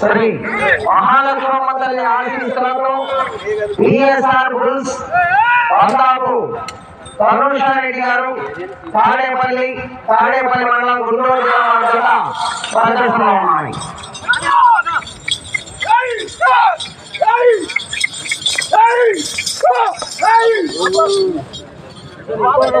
సరే మహాలక్ష్మమ్మ తల్లి ఆశీస్సులతో బిఎస్ఆర్ బుల్స్ వందాపు రెడ్డి గారు తాడేపల్లి తాడేపల్లి మండలం గుంటూరు జిల్లా వారి ప్రదర్శనలో ఉన్నాయి మొదటి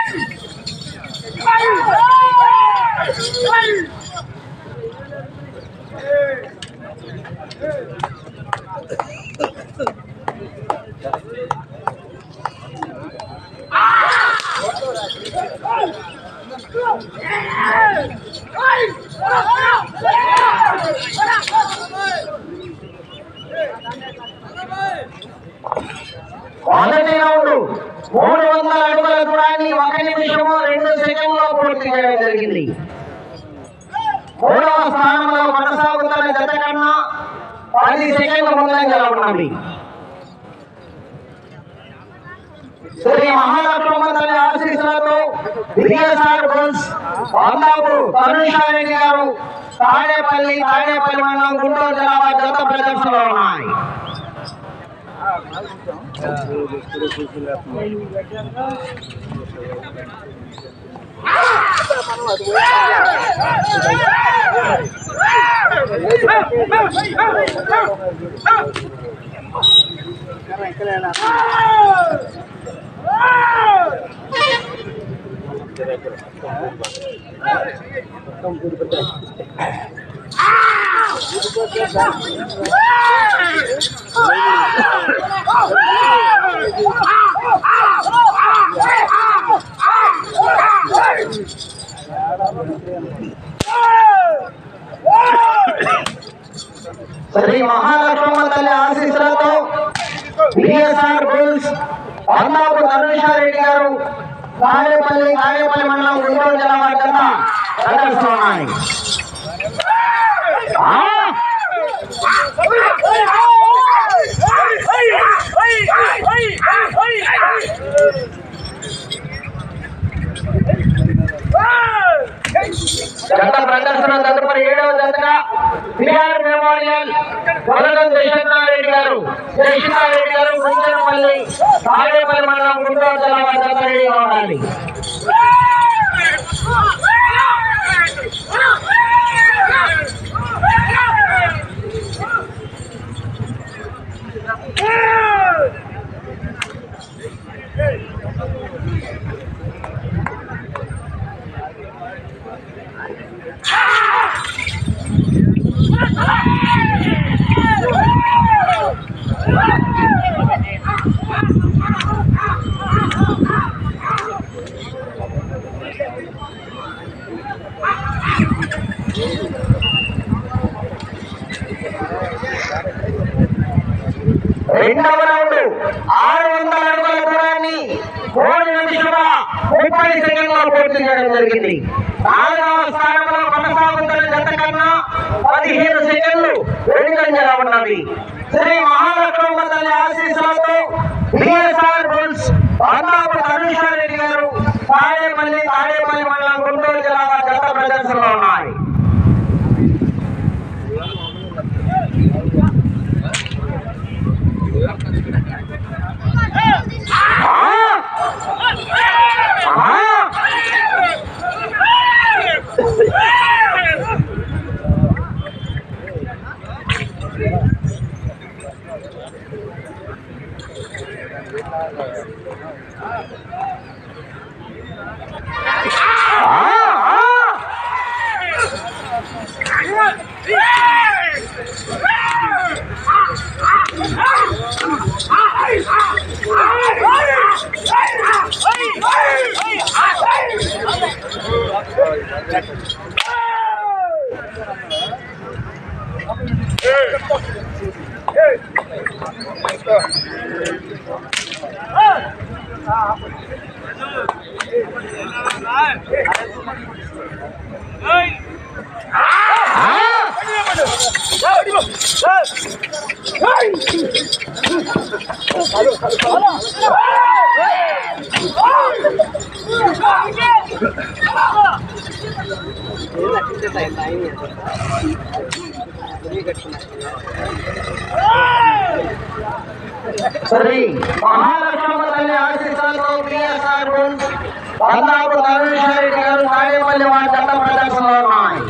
పది సెకండ్ల ముందంజలో ఉన్నది శ్రీ మహాలక్ష్మమ్మ తల్లి ఆశీస్సులతో బిఎస్ఆర్ బుల్స్ వందాపు తరుణారెడ్డి గారు తాడేపల్లి తాడేపల్లి మండలం గుంటూరు జిల్లా జత ప్రదర్శనలో ఉన్నాయి. Ah! శ్రీ మహాలక్ష్మమ్మ తల్లి ఆశీస్సులతో బిఎస్ఆర్ బిల్స్ వందాపు తరుణారెడ్డి గారు తాడేపల్లి తాడేపల్లి మండలం గుంటూరు జిల్లా వారి జత ప్రదర్శనలో ఉన్నాయి తదుపరి ఏడవ జతగా బిఆర్ మెమోరియల్ కొలగం జయశంకరారెడ్డి గారు జయశంకరారెడ్డి గారు గుంజనపల్లి తాడేపల్లి మండలం గుంటూరు జిల్లా వారి జత రెడీగా ఉండాలి రెండవ రౌండ్ ఆరు వందల అడుగుల దూరాన్ని మూడు నిమిషముల ముప్పై సెకండ్లో పూర్తి చేయడం జరిగింది. నాలుగవ స్థానంలో కొనసాగుతున్న జత కన్నా పదిహేను సెకండ్లు వెనుకంజలా ఉన్నది. శ్రీ మహాలక్ష్మమ్మ తల్లి ఆశీస్సులతో బిఎస్ఆర్ బుల్స్ వందాపు తరుణారెడ్డి గారు తాడేపల్లి తాడేపల్లి మండలం గుంటూరు జిల్లా వారి జత ప్రదర్శనలో ఉన్నాయి. Ah! శ్రీ మహాలక్ష్మమ్మ తల్లి ఆశీస్సులతో బిఎస్ఆర్ వందాపు నరేశ్వరి గారు తాడేపల్లి వారి జత ప్రదర్శనలో ఉన్నాయి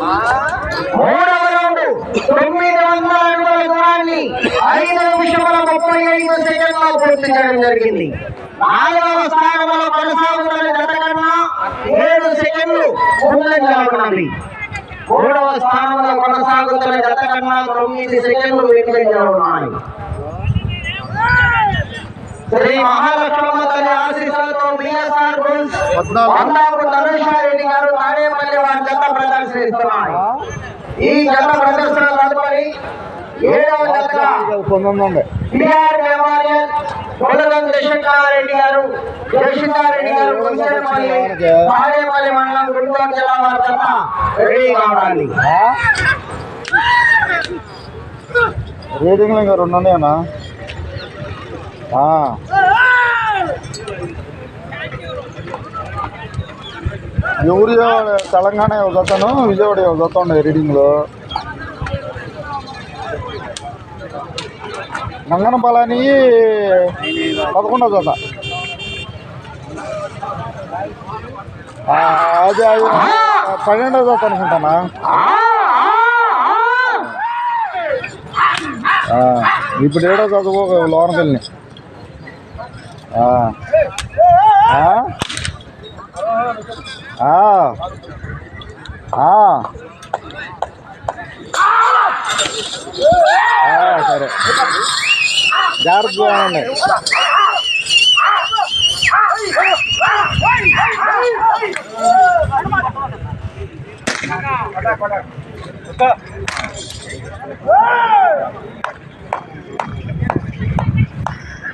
మూడవ రౌండ్ తొమ్మిది వందల అడుగుల దూరాన్ని ఐదు నిమిషముల ముప్పై ఐదు సెకండ్లో పూర్తి చేయడం జరిగింది. నాలుగవ స్థానంలో కొనసాగుతున్న జత కన్నా ఏడు సెకండ్లు ముందంగా ఉన్నది మూడవ స్థానంలో కొనసాగుతున్న జత కన్నా తొమ్మిది సెకండ్లు వెనుకంజలో ఉన్నాయి శ్రీ మహాలక్ష్మమ్మ తల్లి ఆశీస్సులతో బిఎస్ఆర్ బుల్స్ వందాపు ధనుషారెడ్డి గారు తాడేపల్లి వారి జత ప్రదర్శిస్తున్నారు ఈ జత ప్రదర్శన తదుపరి ఏడవ జతగా బిఆర్ మెమోరియల్ కొలగం జయశంకరారెడ్డి గారు జయశంకరారెడ్డి గారు కుంచెరపల్లి తాడేపల్లి మండలం గుంటూరు జిల్లా వారి జత రెడీగా ఉండాలి రీడింగ్లు ఇంకా రెండు ఉన్నాయన్నా ఎవరు తెలంగాణ ఒక విజయవాడ ఒక రీడింగ్లో ఉండే రీడింగ్లో? నంగనపాలని పదకొండో జత. అదే పన్నెండో జత అనుకుంటానా? ఇప్పుడు ఏడో చదువు లోనకి వెళ్ళి సరే. జాగ్రత్తగా ఉండండి.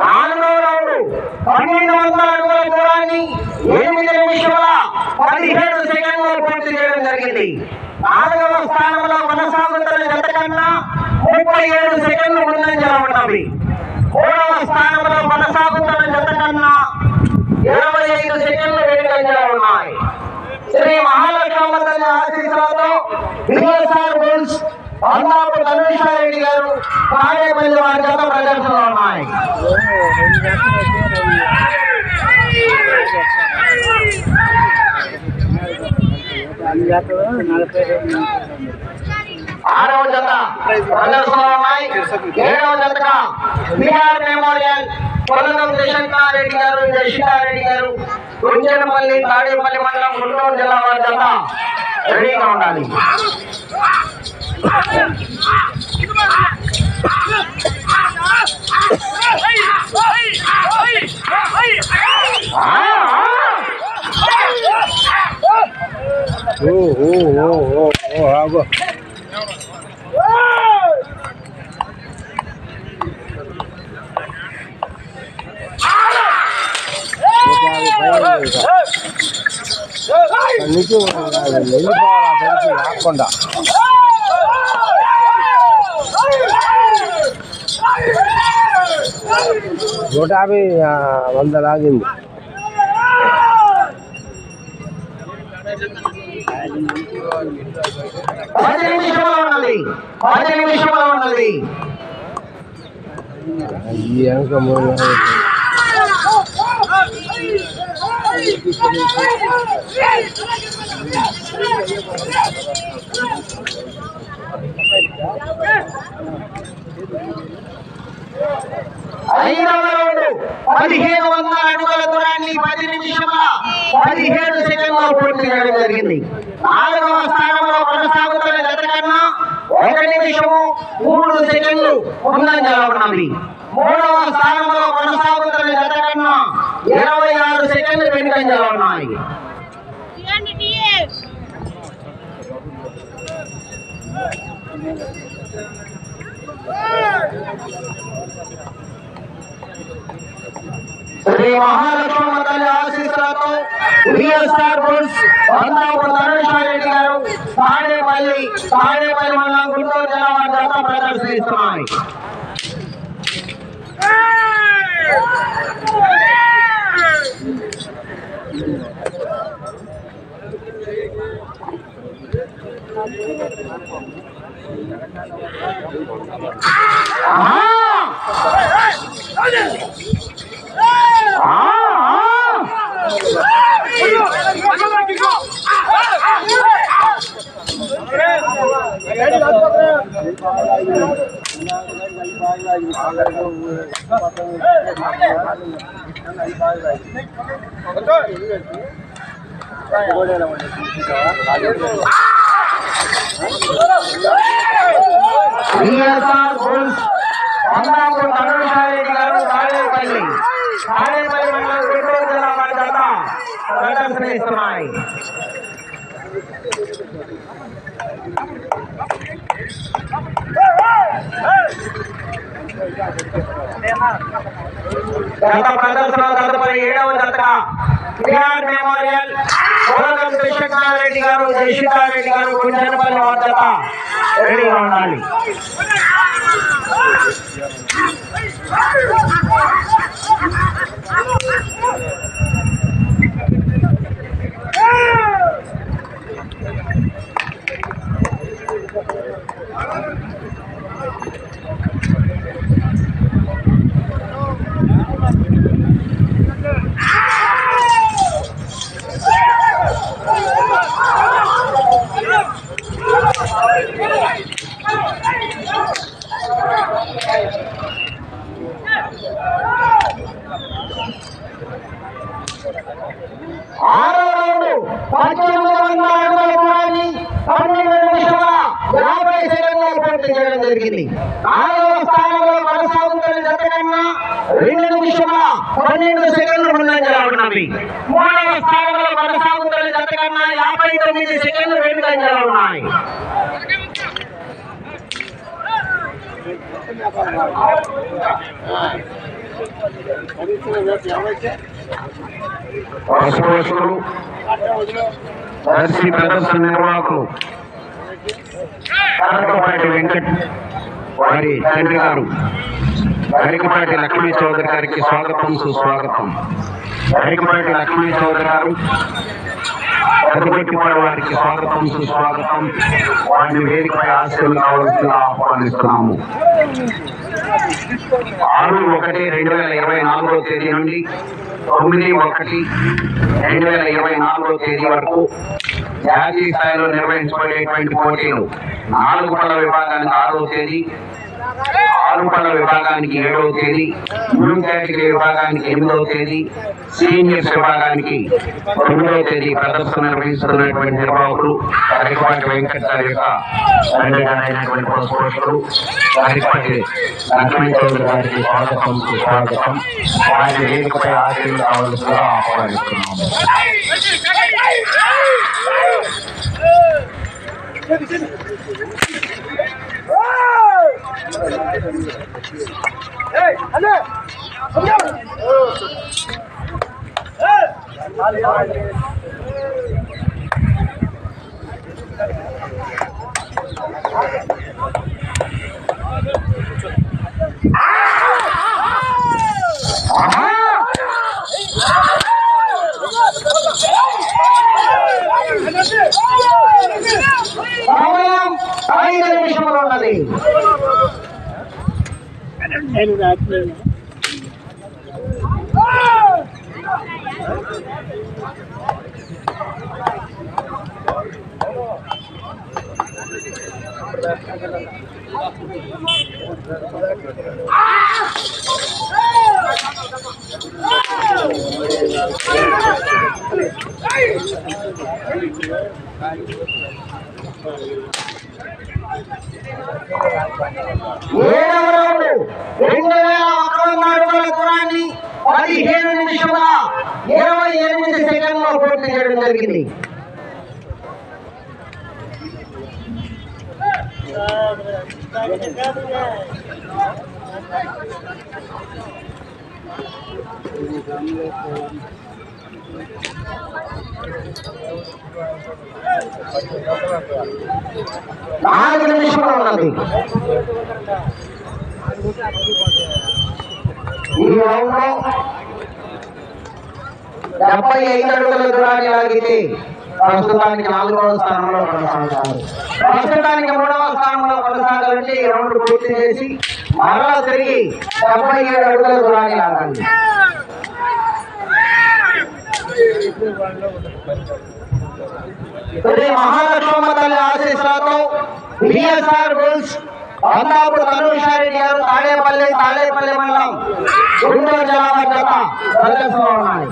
నాలుగవ రౌండ్ పన్నెండు వందల అడుగుల దూరాన్ని ఎనిమిది నిమిషాల పదిహేడు సెకండ్లో పూర్తి చేయడం జరిగింది? నాలుగవ స్థానంలో కొనసాగుతున్న జత కన్నా ముప్పై ఏడు సెకండ్లు ముందంజలో ఉన్నవి మూడవ స్థానంలో కొనసాగుతున్న జత కన్నా ఇరవై ఐదు సెకండ్లు వెనుకంజలో ఉన్నాయి. శ్రీ మహాలక్ష్మమ్మ తల్లి ఆశీస్సులతో బిఎస్ఆర్ బుల్స్ వందాపు ధనుషారెడ్డి గారు తాడేపల్లి వారి జత ప్రదర్శనలు ఉన్నాయి. ఆరవ జత ప్రదర్శనలో ఉన్నాయి ఏడవ జతగా బీఆర్ మెమోరియల్ పొలగం జయశంకరారెడ్డి గారు జయశంకరారెడ్డి గారు కుంచెనపల్లి తాడేపల్లి మండలం గుంటూరు జిల్లా వారి జత రెడీగా ఉండాలి ఆ, ఆ. ఓ ఓ ఓ ఓ ఓ ఆగు నీకు రాకుండా నూట యాభై వంద లాగింది పది నిమిషంలో ఉన్నది పది నిమిషములు ఉన్నది ఐదవ రౌండ్ పదిహేను వందల అడుగుల దూరాన్ని పది నిమిషముల పదిహేడు సెకండ్లో పూర్తి చేయడం జరిగింది. నాలుగవ స్థానంలో కొనసాగుతున్న గత కన్నా ఒక నిమిషము మూడు సెకండ్లు ముందంజలో ఉన్నది. మూడవ స్థానంలో కొనసాగుతున్న గత కన్నా ఇరవై ఆరు సెకండ్లు వెనుకంజలో ఉన్నాయి. Tiene 10. శ్రీ మహాలక్ష్మమ్మ తల్లి ఆశీస్సులతో విఎస్ఆర్ బుల్స్ వందాపు తరుణేశ్వరరెడ్డి గారు తాడేపల్లి తాడేపల్లి మండలం గుంటూరు జిల్లా వారి చేత ప్రదర్శిస్తున్నాయి విఎస్ఆర్ బుల్స్ వందాపు తరుణేశ్వరరెడ్డి గారు తాడేపల్లి తాడేపల్లి మండలం గుంటూరు జిల్లా వారి గత ప్రదర్శనిస్తున్నాయి గత ప్రదర్శన తదుపరి ఏడవ జత టిఆర్ మెమోరియల్. కోలం కృష్ణారెడ్డి గారు జయశితారెడ్డి గారు గుంజనపల్లి వారి జత రెడీగా ఉండాలి. Yeah. మూడవ స్థానంలో కొనసాగుతున్న జత కన్నా యాభై తొమ్మిది సెకండ్లు వెనుకంజలో ఉన్నాయి. పశుపోషకులు ప్రదర్శన నిర్వాహకులు వెంకట్ వారి తండ్రి గారు గరికపాటి లక్ష్మీ చౌదరి గారికి స్వాగతం సుస్వాగతం. గరికపాటి లక్ష్మీ చౌదరి గారు పెద్దపెట్టిపాడు వారికి స్వాగతం సుస్వాగతం. వారిని వేదికపై ఆశలు కావాల్సిందిగా ఆహ్వానిస్తున్నాము. ఆరు ఒకటి రెండు వేల ఇరవై నాలుగో తేదీ నుండి తొమ్మిది ఒకటి రెండు వేల ఇరవై నాలుగో తేదీ వరకు జాతీయ స్థాయిలో నిర్వహించబడేటువంటి పోటీలు. నాలుగు పడవ విభాగానికి ఆరో తేదీ ఆరుపల్ల విభాగానికి ఏడవ తేదీ న్యూ కేటగిరీ విభాగానికి ఎనిమిదవ తేదీ సీనియర్స్ విభాగానికి తొమ్మిదవ తేదీ ప్రదర్శన నిర్వహిస్తున్నటువంటి నిర్వాహకులు హరిపాటి వెంకటారి యొక్క తండ్రి గారైనటువంటి పోషకులు కరికపాటి లక్ష్మీ గారికి స్వాగతం సుస్వాగతం వారి వేదికపై ఆశీర్లు కావాల్సిందిగా ఆహ్వానిస్తున్నాము Ahí la división de సమయం ఐదు నిమిషములు ఉన్నది ఏడవ రౌండ్ రెండు వేల ఒక వంద అడుగుల దూరాన్ని పదిహేను నిమిషముల ఇరవై ఎనిమిది సెకండ్లో పూర్తి చేయడం జరిగింది. నాలుగు నిమిషములు ఉన్నది. ఈ రౌండ్లో డెబ్బై ఐదు అడుగుల దూరాన్ని లాగితే ప్రస్తుతానికి నాలుగవ స్థానంలో కొనసాగుతారు. ప్రస్తుతానికి మూడవ స్థానంలో కొనసాగాలంటే ఈ రౌండ్ పూర్తి చేసి మరలా తిరిగి డెబ్బై ఏడు అడుగుల దూరాన్ని లాగాలి. శ్రీ మహాలక్ష్మమ్మ తల్లి ఆశీస్సులతో బిఎస్ఆర్ బుల్స్ వందాపుడు కరుణారెడ్డి గారు తాడేపల్లి తాడేపల్లి మండలం గుంటూరు జిల్లా వారి జత ప్రదర్శనలో ఉన్నాయి.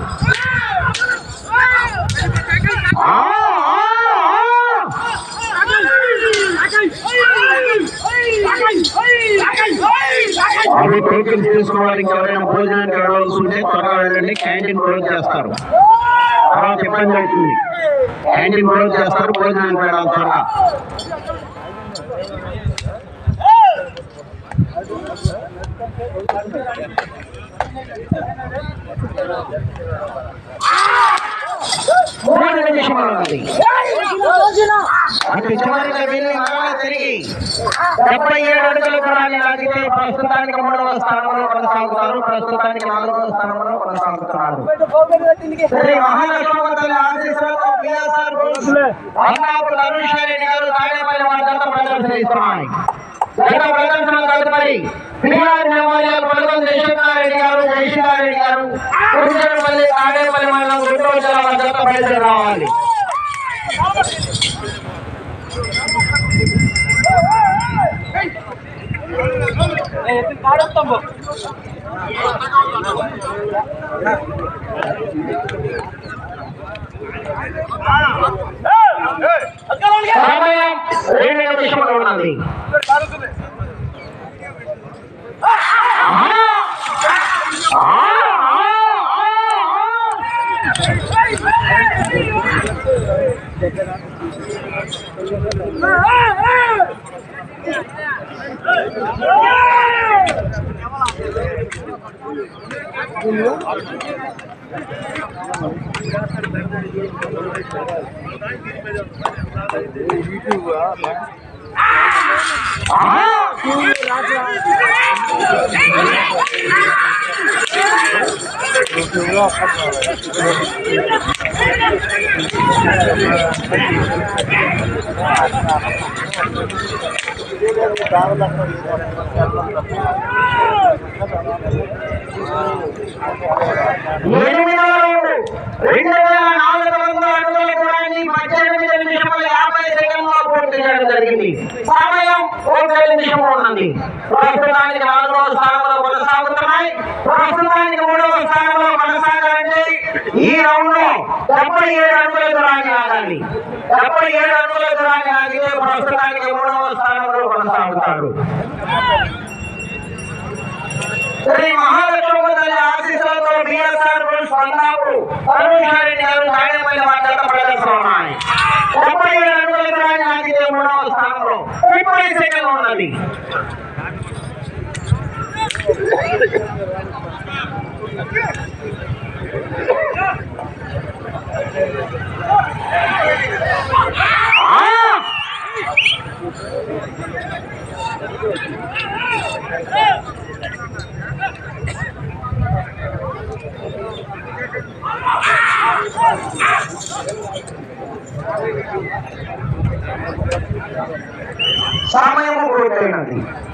అవి టోకెన్స్ తీసుకోవడానికి ఎవరైనా భోజనానికి వెళ్ళవలసి ఉంటే త్వరగా వెళ్ళండి క్యాంటీన్ క్లోజ్ చేస్తారు. తర్వాత ఇబ్బంది అవుతుంది. క్యాంటీన్ క్లోజ్ చేస్తారు భోజనానికి వెళ్ళాలి త్వరగా. Ah! మూడు నిమిషములు ఉన్నది అటు చివరిగా వెళ్ళి మరలా తిరిగి డెబ్బై ఏడు అడుగుల దూరాన్ని లాగితే ప్రస్తుతానికి మూడవ స్థానంలో కొనసాగుతారు. ప్రస్తుతానికి నాలుగవ స్థానంలో కొనసాగుతున్నారు శ్రీ మహాలక్ష్మమ్మ తల్లి ఆశీస్సులతో బిఎస్ఆర్ అరుణారెడ్డి గారు తాడేపల్లి వారి ప్రదర్శనిస్తున్నాయి జత ప్రదర్శన తదుపరి పిఆర్ మెమోరియల్ పలుగొంద యశ్వనారెడ్డి గారు జయశివారెడ్డి గారు కురిచేపల్లి తాడేపల్లి మండలం గుంటూరు జిల్లా వారి బయలుదేరి రావాలి. సమయం రెండు నిమిషములు ఉన్నది రౌండ్ రెండు వేల నాలుగు వందల పూర్తి చేయడం జరిగింది. సమయం ఒక నిమిషం ఉన్నది. ప్రస్తుతానికి నాలుగవ స్థానంలో కొనసాగుతున్నాయి. ప్రస్తుతానికి మూడవ స్థానంలో కొనసాగాలంటే ఈ రౌండ్లో డెబ్బై ఏడు అడుగుల దూరాన్ని ఆగాలి. డెబ్బై ఏడు అడుగుల దూరాన్ని ఆగితే ప్రస్తుతానికి మూడవ స్థానంలో కొనసాగుతారు. శ్రీ మహాలక్ష్మి ఆశీస్సులతో బిఎస్ఆర్ పురుష్ వందాపు కరుణారెడ్డి గారు తాడేపల్లి వారి జత ప్రదర్శన ఉన్నాయి డెబ్బై ఏడు అడుగుల దూరాన్ని ఆగితే మూడవ స్థానంలో ముప్పై సెకండ్లు ఉన్నది ఆ! Madrid.